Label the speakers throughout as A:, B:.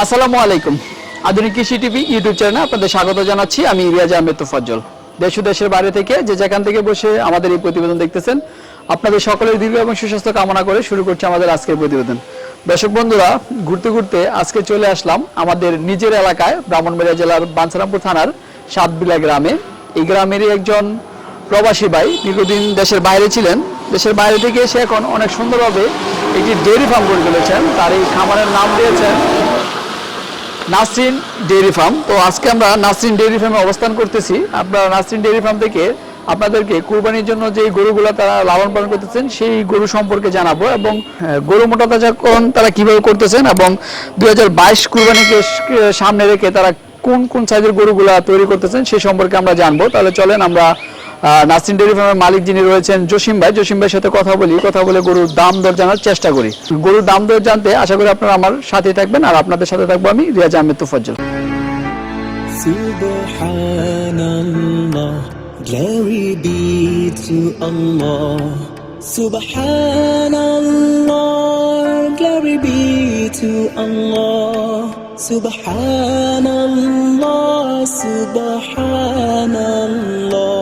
A: আসসালামু আলাইকুম। আধুনিক কৃষি টিভি ইউটিউব চ্যানেলে আপনাদের স্বাগত জানাচ্ছি। আমি রিয়াজ আহমেদ তোফাজ্জল। দেশ দেশের বাইরে থেকে যে যেখান থেকে বসে আমাদের এই প্রতিবেদন দেখতেছেন, আপনাদের সকলের দীর্ঘ এবং সুস্বাস্থ্য কামনা করে শুরু করছি আমাদের আজকের প্রতিবেদন। দর্শক বন্ধুরা, ঘুরতে ঘুরতে আজকে চলে আসলাম আমাদের নিজের এলাকায়, ব্রাহ্মণবাড়িয়া জেলার বাঞ্ছারামপুর থানার সাতবিলা গ্রামে। এই গ্রামেরই একজন প্রবাসী ভাই, দীর্ঘদিন দেশের বাইরে ছিলেন। দেশের বাইরে থেকে এসে এখন অনেক সুন্দরভাবে একটি ডেয়ারি ফার্ম করে তুলেছেন। তার এই খামারের নাম দিয়েছেন নাসরিন ডেয়ারি ফার্ম। তো আজকে আমরা নাসরিন ডেয়ারি ফার্মে অবস্থান করতেছি। আপনারা নাসরিন ডেয়ারি ফার্ম থেকে আপনাদেরকে কুরবানির জন্য যে গরুগুলো তারা লালন পালন করতেছেন সেই গরু সম্পর্কে জানাব এবং আহ, গরু মোটা তাজাকরণ তারা কীভাবে করতেছেন এবং দুই হাজার বাইশ কুরবানিকে সামনে রেখে তারা কোন কোন সাইজের গরুগুলা তৈরি করতেছেন সেই সম্পর্কে আমরা জানব। তাহলে চলেন আমরা আহ, নাসরিন ডেয়ারি ফার্মের মালিক যিনি রয়েছেন জসিম ভাই জসিম ভাইয়ের সাথে কথা বলি কথা বলে গরুর দাম দর জানার চেষ্টা করি গরুর দাম দর জানতে আশা করি আপনারা আমার সাথে থাকবেন আর আপনাদের সাথে থাকব আমি Riaz Ahmed Tofazzal
B: glory be to Allah. Subhanallah, glory be to Allah. Subhanallah, Subhanallah.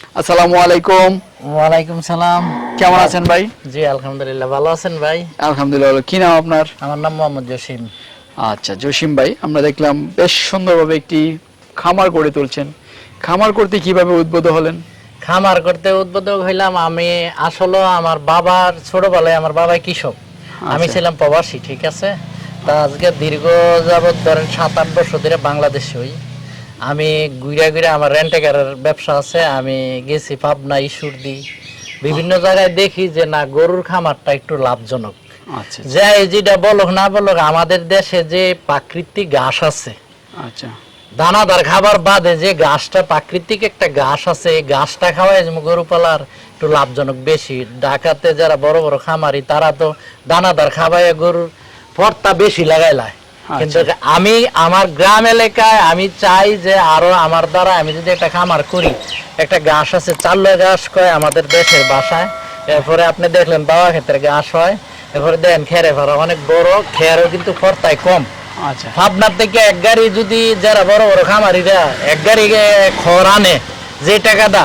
A: আসসালামু আলাইকুম।
C: ওয়ালাইকুম সালাম।
A: কেমন আছেন ভাই?
C: জি আলহামদুলিল্লাহ ভালো আছেন ভাই?
A: আলহামদুলিল্লাহ কি নাম আপনার?
C: আমার নাম মোহাম্মদ জসিম।
A: আচ্ছা জসিম ভাই আমরা দেখলাম বেশ সুন্দরভাবে একটি খামার গড়ে তুলছেন। খামার করতে কীভাবে উদ্বুদ্ধ হলেন?
C: খামার করতে উদ্বোধক হইলাম আমি আসলে আমার বাবার ছোটবেলায় আমার বাবা কৃষক। আমি
A: আচ্ছা।
C: ছিলাম প্রবাসী ঠিক আছে? তা আজকে দীর্ঘ যাবৎ ধরেন সাত আট বছর ধরে বাংলাদেশে হই। আমি ঘুরে ঘুরে আমার রেন্টেকারের ব্যবসা আছে আমি গেছি পাবনা ইস্যুরদি বিভিন্ন জায়গায় দেখি যে না গরুর খামারটা একটু লাভজনক।
A: আচ্ছা।
C: যে যেটা বলক না বলক আমাদের দেশে যে প্রাকৃতিক ঘাস আছে
A: আচ্ছা।
C: দানাদার খাবার বাদে যে ঘাসটা প্রাকৃতিক একটা ঘাস আছে এই ঘাসটা খাওয়াই যে গরু পালার একটু লাভজনক বেশি। ঢাকাতে যারা বড় বড় খামারি তারা তো দানাদার খাওয়ায় গরুর পর্তা বেশি লাগাইলায় কিন্তু আমি আমার গ্রাম এলাকায় আমি চাই যে আরও আমার দ্বারা আমি যদি একটা খামার করি একটা ঘাস আছে চাল্লা ঘাস কয় আমাদের দেশের বাসায়। এরপরে আপনি দেখলেন বাবা ক্ষেত্রে ঘাস হয়। এরপরে দেন খেরে ভরা অনেক বড় খেয়ারও কিন্তু পর্তায় কম।
A: আচ্ছা।
C: পাবনার থেকে এক গাড়ি যদি যারা বড় বড় খামারিরা এক গাড়ি খড় আনে যে টাকাটা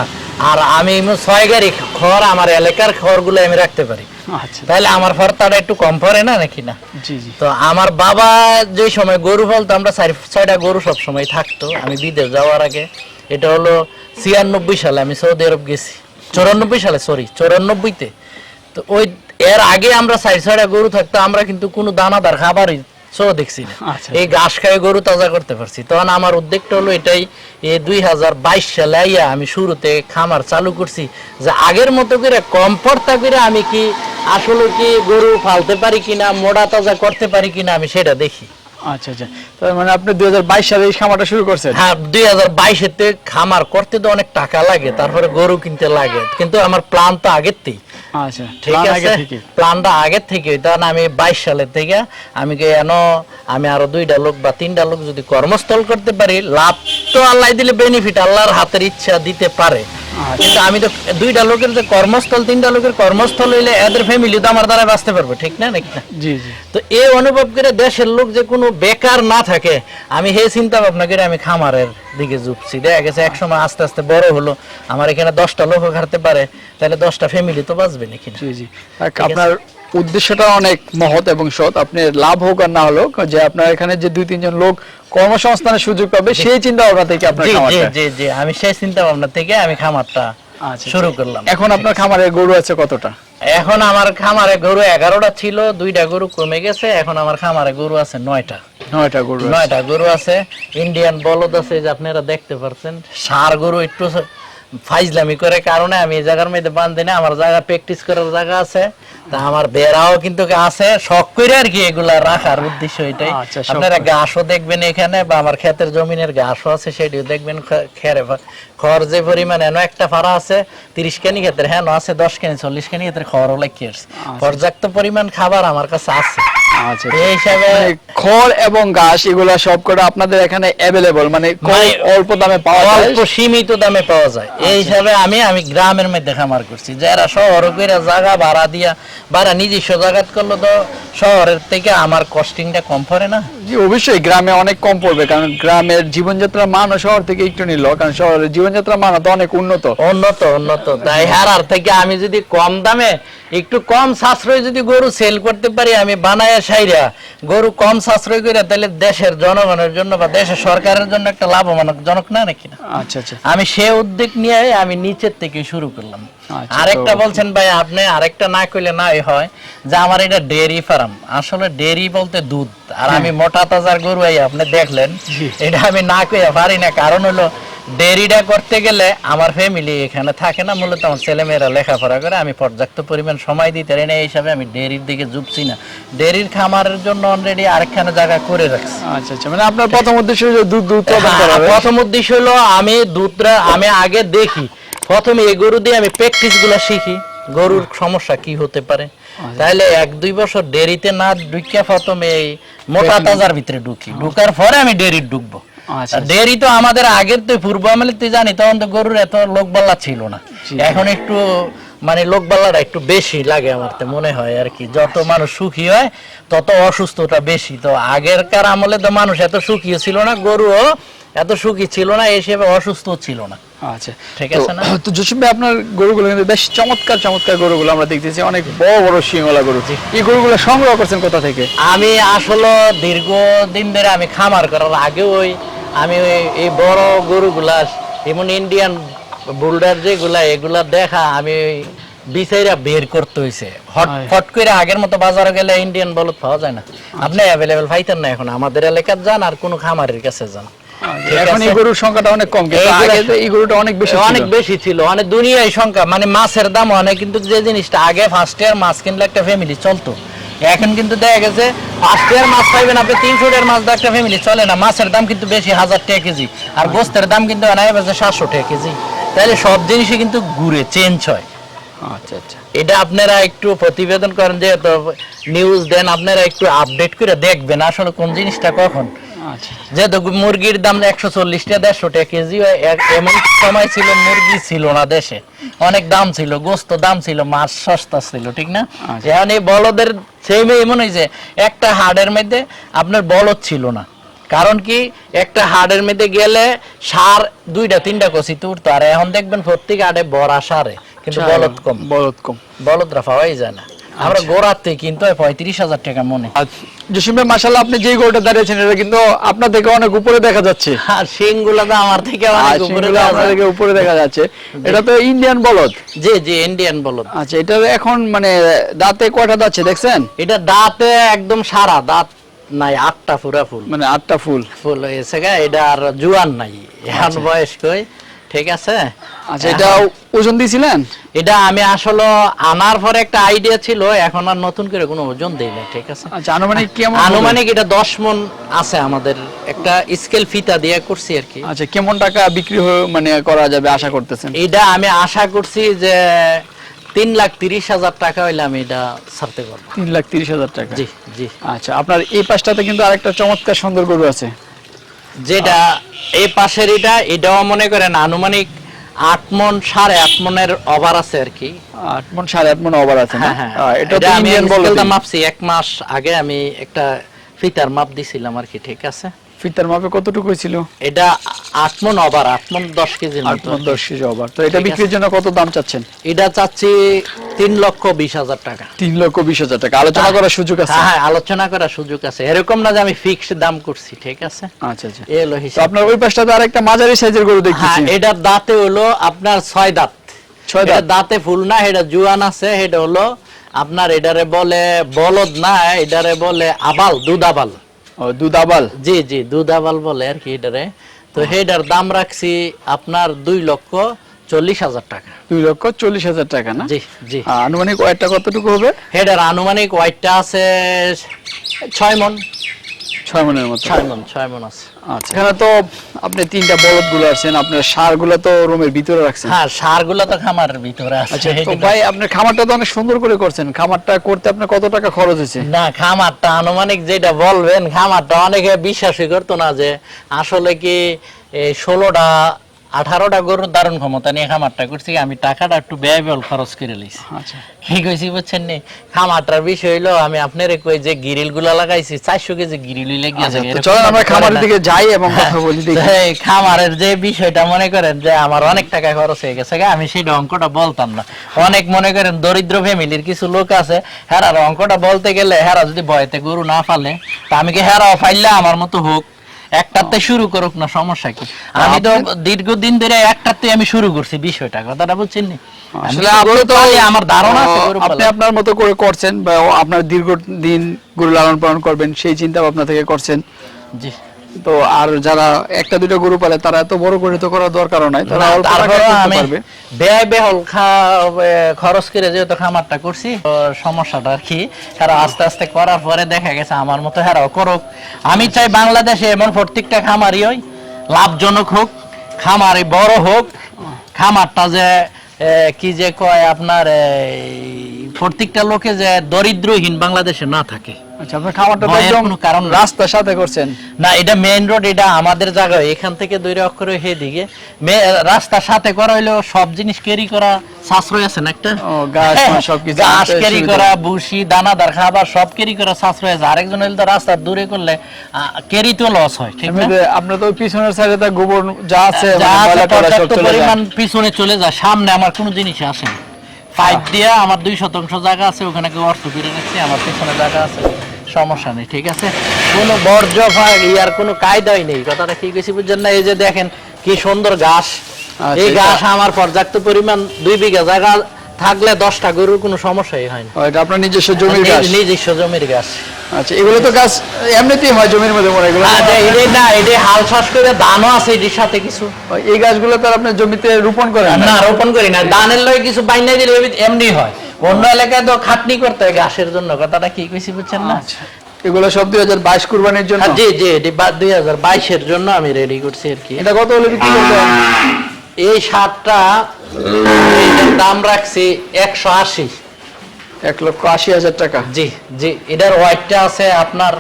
C: আর আমি ছয় গাড়ি খড় আমার এলাকার খড়গুলো আমি রাখতে পারি।
A: আচ্ছা।
C: তাহলে আমার ফর্তাটা একটু কম পড়ে না নাকি না? তো আমার বাবা যে সময় গরু ফলতো আমরা ছয়টা গরু সব সময় থাকতো। আমি বিদেশ যাওয়ার আগে এটা হলো ছিয়ানব্বই সালে আমি সৌদি আরব গেছি। চৌরানব্বই সালে সরি চৌরানব্বইতে। তো ওই এর আগে আমরা চার ছয়টা গরু থাকতো আমরা কিন্তু কোনো দানাদার খাবারই সো দেখছি না।
A: আচ্ছা।
C: এই ঘাস খাই গরু তাজা করতে পারছি। তখন আমার উদ্যোগটা হলো এটাই এই দুই হাজার বাইশ সালে আইয়া আমি শুরুতে খামার চালু করছি। যে আগের মতো করে কম পর্তা করে আমি কি আসলে কি গরু ফালতে পারি কিনা, মোড়া তাজা করতে পারি কিনা আমি সেটা দেখি।
A: আচ্ছা আচ্ছা। তার মানে আপনি দুই হাজার বাইশ সালে এই খামারটা শুরু করছেন?
C: হ্যাঁ দুই হাজার বাইশেতে খামার করতে তো অনেক টাকা লাগে তারপরে গরু কিনতে লাগে। কিন্তু আমার প্ল্যান তো আগের থেকেই।
A: আচ্ছা
C: ঠিক আছে?
A: থেকে
C: প্ল্যানটা আগের থেকে তখন আমি বাইশ সালের থেকে আমি কেন আমি আরও দুইটা লোক বা তিনটা লোক যদি কর্মস্থল করতে পারি লাভ তো আল্লাহ দিলে বেনিফিট আল্লাহর হাতের ইচ্ছা দিতে পারে। কিন্তু আমি তো দুইটা লোকের যে কর্মস্থল তিনটা লোকের কর্মস্থল হইলে এদের ফ্যামিলি তো আমার দ্বারা বাঁচতে পারবে ঠিক না নাকি? না
A: জি জি।
C: তো এই অনুভব করে দেশের লোক যে কোনো বেকার না থাকে আমি হে চিন্তা ভাবনা করে আমি খামারের দিকে জুপছি দেখা গেছে এক সময় আস্তে আস্তে বড় হলো আমার এখানে দশটা লোক খাটতে পারে তাহলে দশটা ফ্যামিলি তো বাঁচবে নাকি?
A: জি জি। আপনার উদ্দেশ্যটা অনেক মহৎ এবং সৎ। আপনি লাভ হোক আর না হলো যে আপনার এখানে যে দুই তিনজন লোক কর্মসংস্থানের সুযোগ পাবে সেই চিন্তা ভাবনা থেকে আপনার
C: জি জি জি জি আমি সেই চিন্তা ভাবনা থেকে আমি খামারটা
A: আচ্ছা,
C: শুরু করলাম।
A: এখন আপনার খামারে গরু আছে কতটা?
C: এখন আমার খামারে গরু এগারোটা ছিল দুইটা গরু কমে গেছে এখন আমার খামারে গরু আছে নয়টা।
A: নয়টা গরু
C: নয়টা গরু আছে ইন্ডিয়ান বলদ আছে যে আপনারা দেখতে পাচ্ছেন সার গরু একটু ফাইজলামি করে কারণে আমি এই জায়গার মধ্যে বান্ধি না আমার জায়গা প্র্যাকটিস করার জায়গা আছে। তা আমার বেড়াও কিন্তু আছে শখ করে আর কি এগুলা রাখার উদ্দেশ্য এটাই।
A: আচ্ছা,
C: আপনারা। ঘাসও দেখবেন এখানে বা আমার ক্ষেতের জমিনের ঘাসও আছে সেটিও দেখবেন খেরে খড় যে পরিমাণ এনো একটা ফাড়া আছে তিরিশ কেনি ক্ষেত্রে হ্যাঁ আছে দশ কেনি চল্লিশ কেনি ক্ষেত্রে খড়ও লাগিয়ে পর্যাপ্ত পরিমাণ খাবার আমার কাছে আছে।
A: আচ্ছা
C: এই হিসাবে
A: মানে খড় এবং ঘাস এগুলা সব করে আপনাদের এখানে অ্যাভেলেবল মানে
C: মানে
A: অল্প দামে পাওয়া যায়?
C: অল্প সীমিত দামে পাওয়া যায়। এই হিসাবে আমি আমি গ্রামের মধ্যে খামার করছি। যারা শহর কইরা জায়গা ভাড়া দিয়া ভাড়া নিজস্ব জায়গাত করলে তো শহরের থেকে আমার কস্টিংটা কম পড়ে না?
A: জি অবশ্যই গ্রামে অনেক কম পড়বে কারণ গ্রামের জীবনযাত্রার মান শহর থেকে একটু নিল কারণ শহরের জীবনযাত্রার মান তো অনেক উন্নত।
C: উন্নত উন্নত। তাই হারার থেকে আমি যদি কম দামে একটু কম সাশ্রয় যদি গরু সেল করতে পারি আমি বানায় সাইরা গরু কম সাশ্রয় করে তাহলে দেশের জনগণের জন্য বা দেশের সরকারের জন্য একটা লাভজনক জনক না নাকি না?
A: আচ্ছা আচ্ছা।
C: আমি সে উদ্যোগ নিয়ে আমি নিচের থেকে শুরু করলাম।
A: আচ্ছা,
C: আরেকটা বলছেন ভাই আপনি আরেকটা না কইলে না হয় যে আমার এটা ডেয়ারি ফার্ম আসলে ডেয়ারি বলতে দুধ। আর আমি মোটা তাজার গরু আপনি দেখলেন। এটা আমি না কইয়া পারি না। কারণ হলো ডেয়ারিটা করতে গেলে আমার ফ্যামিলি এখানে থাকে না মূলত আমার ছেলেমেয়েরা লেখাপড়া করে। আমি পর্যাপ্ত পরিমাণ সময় দিতে পারি না এই হিসাবে আমি ডেয়ারির দিকে ঝুঁকছি না। ডেয়ারির খামারের জন্য অলরেডি আরেকখানে জায়গা করে রাখছি।
A: আচ্ছা আচ্ছা মানে আপনার প্রথম উদ্দেশ্য হচ্ছে দুধ উৎপাদন
C: হ্যাঁ,
A: করা
C: প্রথম উদ্দেশ্য হলো আমি দুধটা আমি আগে দেখি। প্রথমে এই গরু দিয়ে আমি প্র্যাকটিসগুলা শিখি গরুর সমস্যা কি হতে পারে। তাহলে এক দুই বছর ডেরিতে না ঢুকিয়া প্রথমে এই মোটা তাজার ভিতরে ঢুকি। ঢুকার পরে আমি ডেরি ঢুকবো।
A: আচ্ছা,
C: ডেরি তো আমাদের আগের তো পূর্ব আমলে তুই জানি তখন তো গরুর এত লোকবাল্লা ছিল না। এখন একটু মানে লোকবাল্লাটা একটু বেশি লাগে আমার তো মনে হয় আর কি। যত মানুষ সুখী হয় তত অসুস্থতা বেশি। তো আগেরকার আমলে তো মানুষ এত সুখী ছিল না গরুও এত সুখী ছিল না হিসেবে অসুস্থ ছিল না।
A: আচ্ছা।
C: ঠিক আছে না?
A: তো জসিম ভাই আপনার গরুগুলো কিন্তু বেশ চমৎকার চমৎকার গরুগুলো আমরা দেখতেছি। অনেক বড় বড় সিংওয়ালা গরু। এই গরুগুলো সংগ্রহ করছেন কোথা থেকে?
C: আমি আসলে দীর্ঘদিন ধরে আমি খামার করার আগে ওই আমি এই বড় গরুগুলা এমন ইন্ডিয়ান বুলডার যেগুলা এগুলা দেখা আমি বিচাইরা বের করতে হইছে। হট করে আগের মতো বাজারে গেলে ইন্ডিয়ান বলদ পাওয়া যায় না। আপনি অ্যাভেলেবেল পাইতেন না এখন। আমাদের এলাকার যান আর কোনো খামারের কাছে যান।
A: এখন এই গরুর সংখ্যাটা অনেক কম কিন্তু আগে এই গরুটা অনেক বেশি
C: অনেক বেশি ছিল। অনেক দুনিয়ায় সংখ্যা মানে মাছের দাম অনেক কিন্তু যে জিনিসটা আগে ফার্স্ট ইয়ার মাছ কিনলে একটা ফ্যামিলি চলতো। এখন কিন্তু দেখা গেছে পাঁচটার মাছ পাইবেন আপনি তিনশো টাকার মাছ একটা ফ্যামিলি চলে না মাছের দাম কিন্তু বেশি হাজার টাকা কেজি। আর গোস্তের দাম কিন্তু বাজে সাতশো টাকা কেজি। তাহলে সব জিনিসই কিন্তু ঘুরে চেঞ্জ হয়।
A: আচ্ছা আচ্ছা।
C: এটা আপনারা একটু প্রতিবেদন করেন যে নিউজ দেন আপনারা একটু আপডেট করে দেখবেন আসলে কোন জিনিসটা কখন। যেহেতু মুরগির দাম একশো দেড়শো টাকা কেজি এমন সময় ছিল মুরগি ছিল না দেশে। অনেক দাম ছিল গোস্ত দাম ছিল মাছ সস্তা ছিল ঠিক না?
A: আচ্ছা।
C: এখন এই বলদের এমন হয়েছে একটা হাড়ের মধ্যে আপনার বলদ ছিল না। কারণ কি একটা হাড়ের মধ্যে গেলে সার দুইটা তিনটা কষি তুলতো আর এখন দেখবেন প্রত্যেক হাড়ে বড়া সারে কিন্তু বলদ কম।
A: বলদ কম।
C: বলদরা পাওয়াই যায় না। আমরা গোড়াতে কিন্তু পঁয়ত্রিশ হাজার টাকা মনে।
A: জসিম ভাই মাশাআল্লাহ আপনি যেই গরুটা দাঁড়িয়েছেন এটা কিন্তু আপনার থেকে অনেক উপরে দেখা যাচ্ছে।
C: আর শিংগুলো তো আমার থেকে অনেক উপরে
A: আপনার থেকে উপরে দেখা যাচ্ছে। এটা তো ইন্ডিয়ান বলদ।
C: জি জি ইন্ডিয়ান বলদ।
A: আচ্ছা এটা এখন মানে দাঁতে কয়টা যাচ্ছে দেখছেন?
C: এটা দাঁতে একদম সারা দাঁত নাই আটটা পুরা ফুল।
A: মানে আটটা ফুল।
C: ফুল হয়েছে গা এটা আর জুয়ান নাই এখন বয়স কই? ঠিক আছে?
A: আচ্ছা এটা ওজন দিয়েছিলেন?
C: এটা আমি আসলে আনার পরে একটা আইডিয়া ছিল এখন আর নতুন করে কোনো ওজন দেই না ঠিক আছে?
A: আচ্ছা আনুমানিক কেমন?
C: আনুমানিক এটা দশ মন আছে আমাদের একটা স্কেল ফিতা দিয়ে করছি আর কি।
A: আচ্ছা কেমন টাকা বিক্রি হয়ে মানে করা যাবে আশা করতেছেন?
C: এটা আমি আশা করছি যে তিন লাখ তিরিশ হাজার টাকা হইলে আমি এটা ছাড়তে পারব।
A: তিন লাখ তিরিশ হাজার টাকা?
C: জি জি।
A: আচ্ছা আপনার এই পাশটাতে কিন্তু আরেকটা চমৎকার সুন্দর গরু আছে।
C: যেটা এই পাশের এটা এটাও মনে করেন আনুমানিক আট মন সাড়ে আট মনের ওভার আছে আর কি।
A: আট মন সাড়ে আট মন ওভার আছে
C: হ্যাঁ হ্যাঁ।
A: এটা
C: আমি মাপছি এক মাস আগে আমি একটা ফিতার মাপ দিছিলাম আর কি ঠিক আছে?
A: ফিতার মাপে কতটুকু ছিল
C: এটা আট মন ওভার আট মন দশ কেজির
A: আট মন দশ কেজি ওভার। তো এটা বিক্রির জন্য কত দাম চাচ্ছেন?
C: এটা চাচ্ছি তিন লক্ষ বিশ হাজার টাকা।
A: তিন লক্ষ বিশ হাজার টাকা। আলোচনা করার সুযোগ আছে?
C: হ্যাঁ হ্যাঁ আলোচনা করার সুযোগ আছে। এরকম না যে আমি ফিক্সড দাম করছি ঠিক আছে?
A: আচ্ছা আচ্ছা।
C: এ হলো
A: তো
C: হিসাব
A: আপনার ওই পাশটাতে আরেকটা মাঝারি সাইজের গরু
C: হ্যাঁ
A: দেখতেছি।
C: এটার দাঁতে হলো আপনার ছয় দাঁত।
A: ছয় দাঁত?
C: দাঁতে ফুল না এটা জুয়ান আছে এটা হলো আপনার এটারে বলে বলদ না এটারে বলে আবাল দুধ আবাল।
A: ও দুধ আবাল
C: জি জি দুধাবাল বলে আর কি এটারে। তো হেডার দাম রাখছি আপনার দুই লক্ষ চল্লিশ হাজার টাকা।
A: দুই লক্ষ চল্লিশ হাজার টাকা না?
C: জি জি।
A: আনুমানিক ওয়াইটটা কতটুকু হবে?
C: হেডার আনুমানিক ওয়াইটটা আছে ছয় মন।
A: ছয় মনের মতো।
C: ছয় মন ছয় মন আছে।
A: আচ্ছা এখানে তো আপনি তিনটা বলদগুলো আছেন আপনার সারগুলো তো রুমের ভিতরে রাখছেন।
C: হ্যাঁ তো খামারের ভিতরে আছে।
A: আচ্ছা তো ভাই আপনার খামারটা তো অনেক সুন্দর করে করছেন। খামারটা করতে আপনার কত টাকা খরচ হয়েছে?
C: না খামারটা আনুমানিক যেটা বলবেন খামারটা অনেকে বিশ্বাসই করতো না যে আসলে কি ষোলোটা আঠারোটা গরুর দারুণ ক্ষমতা নিয়ে খামারটা করছি আমি টাকাটা একটু ব্যয়বহুল খরচ করে লইছি।
A: আচ্ছা।
C: কি কইছি বুঝছেন নি? খামারটার বিষয় হইল আমি আপনার কই যে গিরিলগুলা লাগাইছি চারশো কেজি গিরিল লেগে
A: আচ্ছা চলেন আমরা খামারের দিকে যাই এবং কথা বলি
C: খামারের যে বিষয়টা মনে করেন যে আমার অনেক টাকা খরচ হয়ে গেছে আমি সেটা অঙ্কটা বলতাম না। অনেক মনে করেন দরিদ্র ফ্যামিলির কিছু লোক আছে হেরার অঙ্কটা বলতে গেলে হেরা যদি ভয়তে গরু না ফালে তা আমি কি হেরাও ফাইলে আমার মতো হোক? একটাতে শুরু করুক না সমস্যা কি? আমি তো দীর্ঘদিন ধরে একটাতে আমি শুরু করছি বিষয়টা কথাটা বুঝছেন নি?
A: আসলে আপনি তো
C: আমার ধারণা আছে
A: আপনি আপনার মতো করে করছেন বা আপনার দীর্ঘদিন গরু লালন পালন করবেন সেই চিন্তা ভাবনা থেকে করছেন।
C: জি।
A: তো আর যারা একটা দুটো গরু পালে তারা এত বড় করে তো করার দরকারও নাই তারা অল্প পারবে।
C: ব্যয় বেহল খরচ করে যেহেতু খামারটা করছি সমস্যাটা আর কি। তারা আস্তে আস্তে করার পরে দেখা গেছে আমার মতো হেরাও করুক। আমি চাই বাংলাদেশে এমন প্রত্যেকটা খামারই হয় লাভজনক হোক খামারে বড় হোক খামারটা যে কি যে কয় আপনার এই, প্রত্যেকটা লোকে যে দরিদ্রহীন বাংলাদেশে না থাকে।
A: আচ্ছা আপনার খামারটা তো
C: ভয়ের
A: একদম
C: কোনো কারণ
A: রাস্তার সাথে করছেন।
C: না এটা মেইন রোড এটা আমাদের জায়গা। এখান থেকে অক্ষর রাস্তার সাথে করা সব জিনিস ক্যারি করা সাশ্রয় আছে না একটা?
A: ও, গাছ, সবকিছু
C: গাছ ক্যারি করা বুসি দানাদার খাবার সব ক্যারি করা সাশ্রয় আছে। আরেকজন হইলে রাস্তা দূরে করলে ক্যারি তো লস হয় ঠিক না?
A: তো পিছনের সাইডে তো গোবর যা আছে মানে।
C: পরিমাণ পিছনে চলে যায়। সামনে আমার কোনো জিনিস আসে না। পাইপ দিয়ে আমার দুই শতাংশ জায়গা আছে ওখানে কেউ অর্থ ফিরে নিচ্ছি আমার পিছনে জায়গা আছে সমস্যা নেই ঠিক আছে? কোনো বর্জ্য ইয়ার কোনো কায়দাই নেই কথাটা কি গেছি বুঝছেন না? এই যে দেখেন কি সুন্দর ঘাস।
A: আচ্ছা,
C: এই ঘাস আমার পর্যাপ্ত পরিমাণ দুই বিঘা জায়গা থাকলে দশটা গরুর কোনো সমস্যাই হয় না।
A: এটা আপনার নিজস্ব জমির
C: ঘাস? নিজস্ব জমির গাছ
A: আচ্ছা এগুলো তো গাছ এমনিতেই হয় জমির মধ্যে মরে এগুলো
C: না এটাই হাল চাষ করে ধানও আছে এটির সাথে কিছু।
A: এই গাছগুলো তো আর আপনার জমিতে রোপণ করেন
C: না? রোপণ করি না ধানের লয় কিছু বাইনা দিলে এমনি- হয়। অন্য এলাকায় তো খাটনি করতে হয় ঘাসের জন্য কথাটা কি কইছি বুঝছেন না?
A: আচ্ছা এগুলো সব দুই হাজার বাইশ কুরবানির জন্য?
C: জি জি এটি দুই হাজার বাইশের জন্য আমি রেডি করছি আর কি।
A: এটা কত হলে বিক্রি করবেন
C: এই সারটা দাম রাখছি একশো আশি।
A: এক লক্ষ আশি হাজার টাকা।
C: জি জি এটার ওয়াইটটা আছে আপনার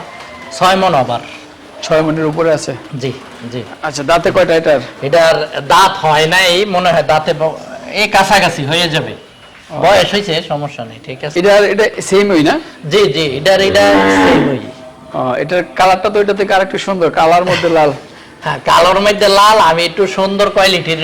C: ছয় মন আবার
A: ছয় মনের উপরে আছে?
C: জি জি।
A: আচ্ছা দাঁতে কয়টা এটার?
C: এটার দাঁত হয় নাই মনে হয় দাঁতে এই কাছাকাছি হয়ে যাবে। বয়স হয়েছে সমস্যা নেই ঠিক আছে।
A: এটার এটা সেমই না?
C: জি জি এটার এটা সেমই
A: ও, এটার কালারটা তো এটা থেকে আরেকটু সুন্দর কালার মধ্যে লাল।
C: হ্যাঁ কালোর মধ্যে লাল আমি একটু সুন্দর কোয়ালিটির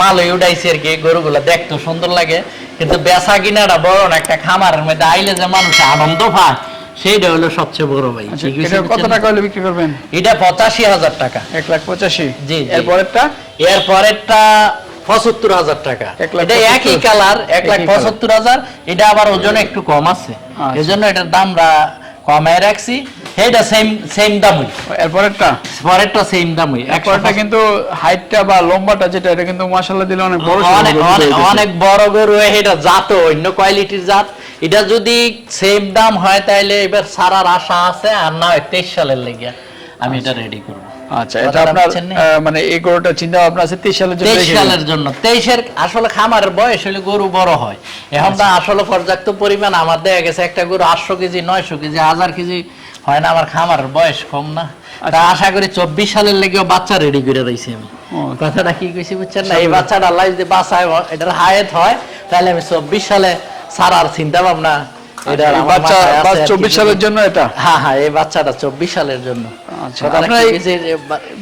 C: মাল উঠাইছি আর কি গরুগুলা দেখতে সুন্দর লাগে। কিন্তু বেচা কিনাটা বড় না একটা খামারের মধ্যে আইলে যে মানুষ আনন্দ পায় সেইটা হলো সবচেয়ে বড় ভাই।
A: আচ্ছা কত টাকা হলে বিক্রি করবেন?
C: এটা পঁচাশি হাজার টাকা।
A: এক লাখ পঁচাশি।
C: জি, এরপরেরটা
A: এরপরেরটা?
C: এর পরেরটা পঁচাত্তর হাজার টাকা। এটা একই কালার এক লাখ পঁচাত্তর হাজার এটা আবার ওজনে একটু কম আছে।
A: এজন্য
C: এই জন্য এটার দাম রা- কমায় রাখছি। এটা সেম সেম দামই।
A: এরপরেরটা?
C: পরেরটা সেম দামই
A: একটা কিন্তু হাইটটা বা লম্বাটা যেটা এটা কিন্তু মাশাআল্লাহ দিলে অনেক বড়
C: অনেক অনেক বড় গরু এটা জাত অন্য কোয়ালিটির জাত। এটা যদি সেম দাম হয় তাহলে এবার সারার আশা আছে আর না হয় তেইশ সালের লেগে আমি এটা রেডি করব।
A: আচ্ছা এটা আপনার
C: নি?
A: মানে এই গরুটা চিন্তা ভাবনা আছে তেইশ সালের জন্য
C: তেইশ
A: রেখে দিন।
C: সালের জন্য। তেইশের আসলে খামারের বয়স হলে গরু বড় হয়। এখন তো আসলে পর্যাপ্ত পরিমাণ আমার দেখা গেছে একটা গরু আটশো কেজি নয়শো কেজি হাজার কেজি হয় না আমার খামারের বয়স কম না। তা আশা করি চব্বিশ সালের লেগেও বাচ্চা রেডি করে দিয়েছি আমি। কথাটা কি কইছি বুঝছেন না? এই বাচ্চাটা আল্লাহ যদি বাঁচায় এটার হায়াত হয় তাহলে আমি চব্বিশ সালে সারার চিন্তা ভাবনা এটা
A: বাচ্চা
C: মাথায় আছে আর কি।
A: চব্বিশ সালের জন্য এটা?
C: হ্যাঁ হ্যাঁ এই বাচ্চাটা চব্বিশ সালের জন্য।
A: আচ্ছা,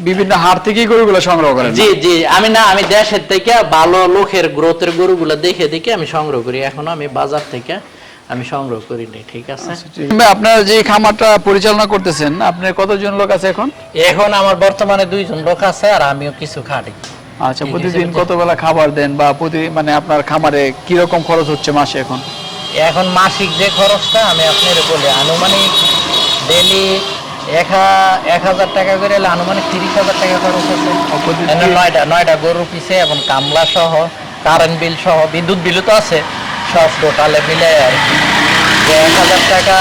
A: বিভিন্ন গরুগুলো সংগ্রহ করেন?
C: জি জি আমি না আমি দেশের থেকে ভালো লোকের গ্রোথের গরুগুলো দেখে দেখে আমি সংগ্রহ করি। এখনও আমি বাজার থেকে আমি সংগ্রহ করি নি ঠিক আছে।
A: ভাই, আপনারা যে খামারটা পরিচালনা করতেছেন আপনার কতজন লোক আছে এখন?
C: এখন আমার বর্তমানে দুইজন লোক আছে আর আমিও কিছু খাটি
A: আচ্ছা প্রতিদিন। কত বেলা খাবার দেন বা প্রতি মানে আপনার খামারে কি রকম খরচ হচ্ছে মাসে এখন?
C: এখন মাসিক যে খরচটা আমি আপনার বলি আনুমানিক ডেলি এক হা- এক হাজার টাকা করে হলে আনুমানিক তিরিশ হাজার টাকা খরচ আছে। নয়টা নয়টা গরু পিছে এবং কামলা সহ কারেন্ট বিল সহ বিদ্যুৎ বিলও তো আছে সব টোটালে মিলে আর কি। এক হাজার টাকা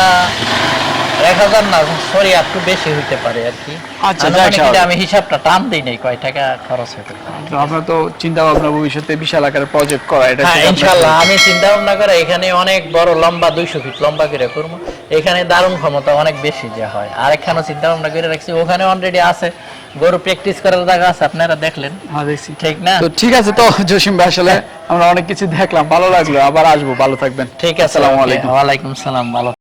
C: এক হাজার না সরি একটু বেশি হইতে পারে আর কি।
A: আচ্ছা,
C: আমি হিসাবটা টান দিই নাই কয় টাকা খরচ হতে পারে।
A: তো আপনার তো চিন্তা ভাবনা ভবিষ্যতে বিশাল আকারের প্রজেক্ট করা এটা
C: হ্যাঁ আমি চিন্তা ভাবনা করে এখানে অনেক বড় লম্বা দুইশো ফিট লম্বা করে করব। এখানে দারুণ ক্ষমতা অনেক বেশি যে হয়। চিন্তা ভাবনা করে রাখছি ওখানে অলরেডি আছে। গরু প্র্যাকটিস করার জায়গা আছে আপনারা দেখলেন।
A: হ্যাঁ
C: ঠিক না?
A: তো ঠিক আছে তো জসিম ভাই আসলে আমরা অনেক কিছু দেখলাম ভালো লাগল আবার আসব ভালো থাকবেন।
C: ঠিক আছে
A: আসসালামু আলাইকুম।
C: ওয়ালাইকুম সালাম ভালো